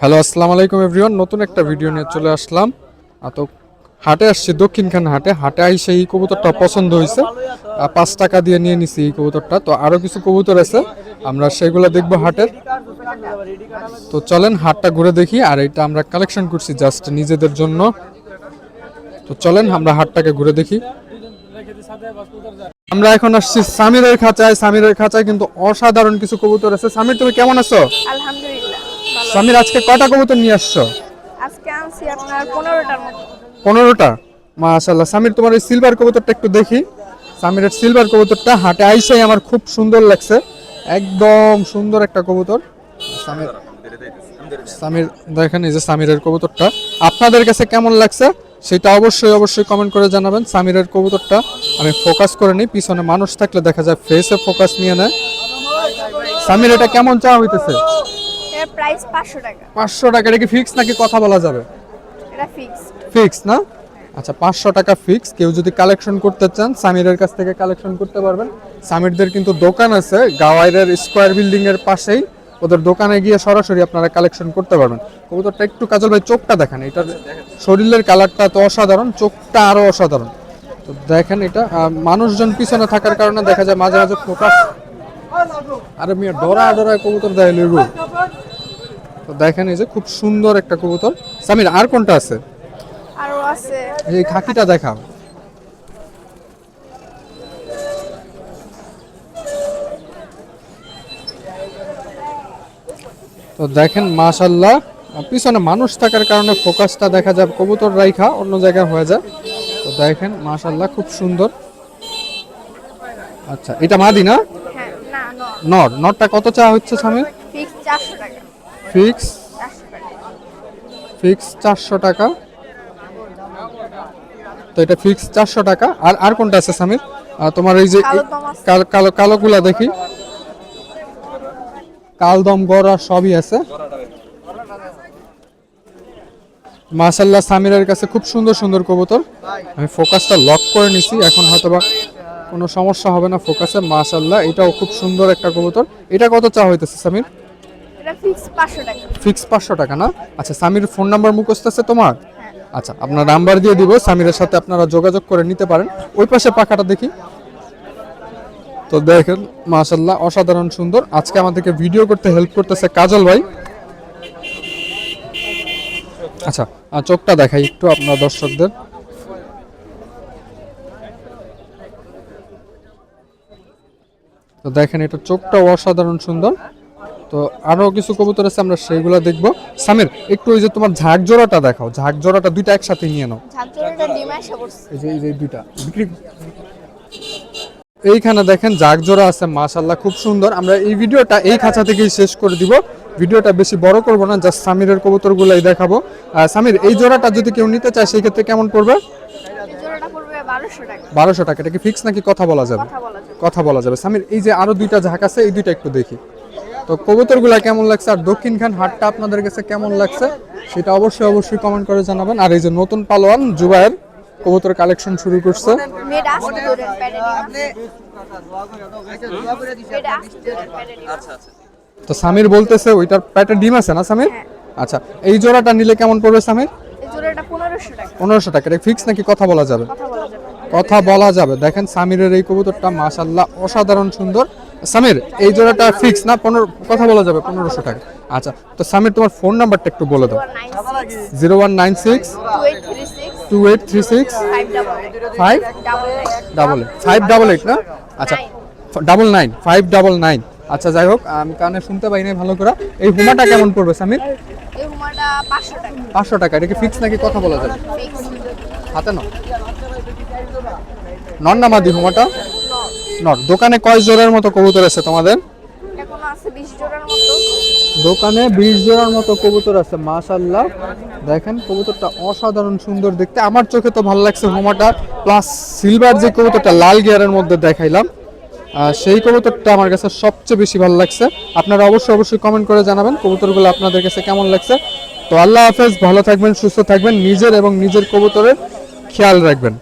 Hello, আসসালামু আলাইকুম everyone. নতুন একটা ভিডিও নিয়ে চলে আসলাম। তো হাটে আসছি, দক্ষিণখান হাটে। হাটে আইসে এই কবুতরটা পছন্দ হয়েছে। পাঁচ টাকা দিয়ে নিয়ে নিছি এই কবুতরটা। তো আরও কিছু কবুতর আছে, আমরা সেগুলো দেখব হাটের। তো চলেন, হাটটা ঘুরে দেখি। আর এটা আমরা কালেকশন করছি জাস্ট নিজেদের জন্য। তো চলেন, আমরা হাটটাকে ঘুরে দেখি। আমরা এখন আসছি সামিরের খাঁচায়। সামিরের খাঁচায় কিন্তু অসাধারণ কিছু কবুতর আছে। সামির, তুমি কেমন আছো? আলহামদুলিল্লাহ। সামির আজকে কয়টা কবুতর নিয়ে আসছো? আজকে আনছি আপনার পনেরোটার মতো। পনেরোটা? মাশাল্লাহ সামির তোমার এই সিলভার কবুতরটা একটু দেখি। সামিরের সিলভার কবুতরটা হাটে আইসাই আমার খুব সুন্দর লাগছে। একদম সুন্দর একটা কবুতর। সামির সামির দেখেন এই যে সামিরের কবুতরটা। আপনাদের কাছে কেমন লাগছে? সেটা অবশ্যই অবশ্যই কমেন্ট করে জানাবেন। সামিরের কবুতরটা আমি ফোকাস করে নিই। পিছনে মানুষ থাকলে দেখা যায় ফেসে ফোকাস নিয়ে নেয়। সামির এটা কেমন চাওয়া হইতেছে? এর প্রাইস পাঁচশো টাকা। পাঁচশো টাকা এটা কি ফিক্স নাকি কথা বলা যাবে? এটা ফিক্সড ফিক্স না? আচ্ছা পাঁচশো টাকা ফিক্স কেউ যদি কালেকশন করতে চান সামিরের কাছ থেকে কালেকশন করতে পারবেন। সামিরদের কিন্তু দোকান আছে গাওয়াইরের স্কোয়ার বিল্ডিং এর পাশেই। ওদের দোকানে গিয়ে সরাসরি আপনারা কালেকশন করতে পারবেন। কবুতরটা একটু কাজল ভাই চোখটা দেখেন এটার শরীরের কালারটা তো অসাধারণ চোখটা আরও অসাধারণ। তো দেখেন এটা মানুষজন পিছনে থাকার কারণে দেখা যায় মাঝে মাঝে ফোকাস আরে মিয়া ডরা ডরা কবুতর দেয় লেগু তো দেখেন এই যে খুব সুন্দর একটা কবুতর। সামির আর কোনটা আছে? আরও আছে। এই খাকিটা দেখাও। তো দেখেন মাশাল্লাহ পিছনে মানুষ থাকার কারণে ফোকাসটা দেখা যায় কবুতর রাইখা অন্য জায়গায় হয়ে যায়। তো দেখেন মাশাল্লাহ খুব সুন্দর। আচ্ছা এটা মাদি না? হ্যাঁ না নর। নরটা কত চা হচ্ছে স্বামী ফিক্স চারশো টাকা। ফিক্স ফিক্স চারশো টাকা। তো এটা ফিক্স চারশো টাকা। আর আর কোনটা আছে সামির? তোমার এই যে কালো কালো কালো কালোগুলা দেখি। কালদম গড়া সবই আছে। মাশাল্লাহ সামিরের কাছে খুব সুন্দর সুন্দর কবুতর। আমি ফোকাসটা লক করে নিছি। এখন হয়তোবা কোনো সমস্যা হবে না ফোকাসে। মাশাল্লাহ এটাও খুব সুন্দর একটা কবুতর। এটা কত চা হইতেছে সামির? এটা ফিক্স পাঁচশো টাকা। ফিক্স পাঁচশো টাকা না? আচ্ছা সামির ফোন নাম্বার মুখস্থ আছে তোমার? হ্যাঁ। আচ্ছা আপনার নাম্বার দিয়ে দিব সামিরের সাথে আপনারা যোগাযোগ করে নিতে পারেন। ওই পাশে পাখাটা দেখি। তো দেখেন মাশাল্লাহ অসাধারণ সুন্দর। আজকে আমাদেরকে ভিডিও করতে হেল্প করতেছে কাজল ভাই। আচ্ছা চোখটা দেখাই একটু আপনার দর্শকদের। তো দেখেন এটা চোখটা অসাধারণ সুন্দর। তো আরও কিছু কবুতর আছে আমরা সেইগুলো দেখব। সামির একটু ওই যে তোমার ঝাঁক জোড়াটা দেখাও। ঝাঁক জোড়াটা দুইটা একসাথে নিয়ে নাও। ঝাঁকজোড়াটা ডিমে এসে পড়ছে এই যে এই যে দুইটা। বিক্রি এইখানে দেখেন জাগ জোড়া আছে মাশাল্লাহ খুব সুন্দর। আমরা এই ভিডিওটা এই খাঁচা থেকেই শেষ করে দিব। ভিডিওটা বেশি বড় করব না জাস্ট সামিরের কবুতরগুলাই দেখাবো। সামির এই জোড়াটা যদি কেউ নিতে চায় সেই ক্ষেত্রে কেমন পড়বে? বারোশো টাকা। এটা কি ফিক্স নাকি কথা বলা যাবে? কথা বলা যাবে। কথা বলা যাবে। সামির এই যে আরও দুইটা ঝাঁক আছে এই দুইটা একটু দেখি। তো কবুতরগুলা কেমন লাগছে আর দক্ষিণখান হাটটা আপনাদের কাছে কেমন লাগছে সেটা অবশ্যই অবশ্যই কমেন্ট করে জানাবেন। আর এই যে নতুন পালোয়ান জুবায়ের কবুতর কালেকশন শুরু করছে। ডিম আছে তো সামির বলতেছে ওইটার প্যাটে ডিম আছে না সামির? আচ্ছা এই জোড়াটা নিলে কেমন পড়বে সামির? পনেরোশো টাকা। এটা ফিক্স নাকি কথা বলা যাবে? কথা বলা যাবে। কথা বলা যাবে। দেখেন সামিরের এই কবুতরটা মাশাল্লাহ অসাধারণ সুন্দর। সামির এই জোড়াটা ফিক্স না? পনেরো কথা বলা যাবে পনেরোশো টাকা। আচ্ছা তো সামির তোমার ফোন নাম্বারটা একটু বলে দাও। Zero one nine six two eight three six five double eight. Five double eight না? আচ্ছা double nine five double nine. আচ্ছা যাই হোক আমি কানে শুনতে পাই নাই ভালো করে। এই হুমাটা কেমন পড়বে সামির? এই হুমাটা পাঁচশো টাকা এটা কি ফিক্স নাকি কথা বলা যাবে হাতে ন নন না মাদি হুমাটা। নট দোকানে কয় জোড়ার মতো কবুতর আছে তোমাদের? দোকানে বিশ জোড়ার মতো কবুতর আছে মাশাল্লাহ দেখেন কবুতরটা অসাধারণ সুন্দর দেখতে। আমার চোখে তো ভালো লাগছে হোমাটা প্লাস সিলভার যে কবুতরটা লাল গিয়ারের মধ্যে দেখাইলাম। সেই কবুতরটা আমার কাছে সবচেয়ে বেশি ভালো লাগছে। আপনারা অবশ্যই অবশ্যই কমেন্ট করে জানাবেন কবুতরগুলো আপনাদের কাছে কেমন লাগছে। তো আল্লাহ হাফেজ ভালো থাকবেন সুস্থ থাকবেন। নিজের এবং নিজের কবুতরের খেয়াল রাখবেন।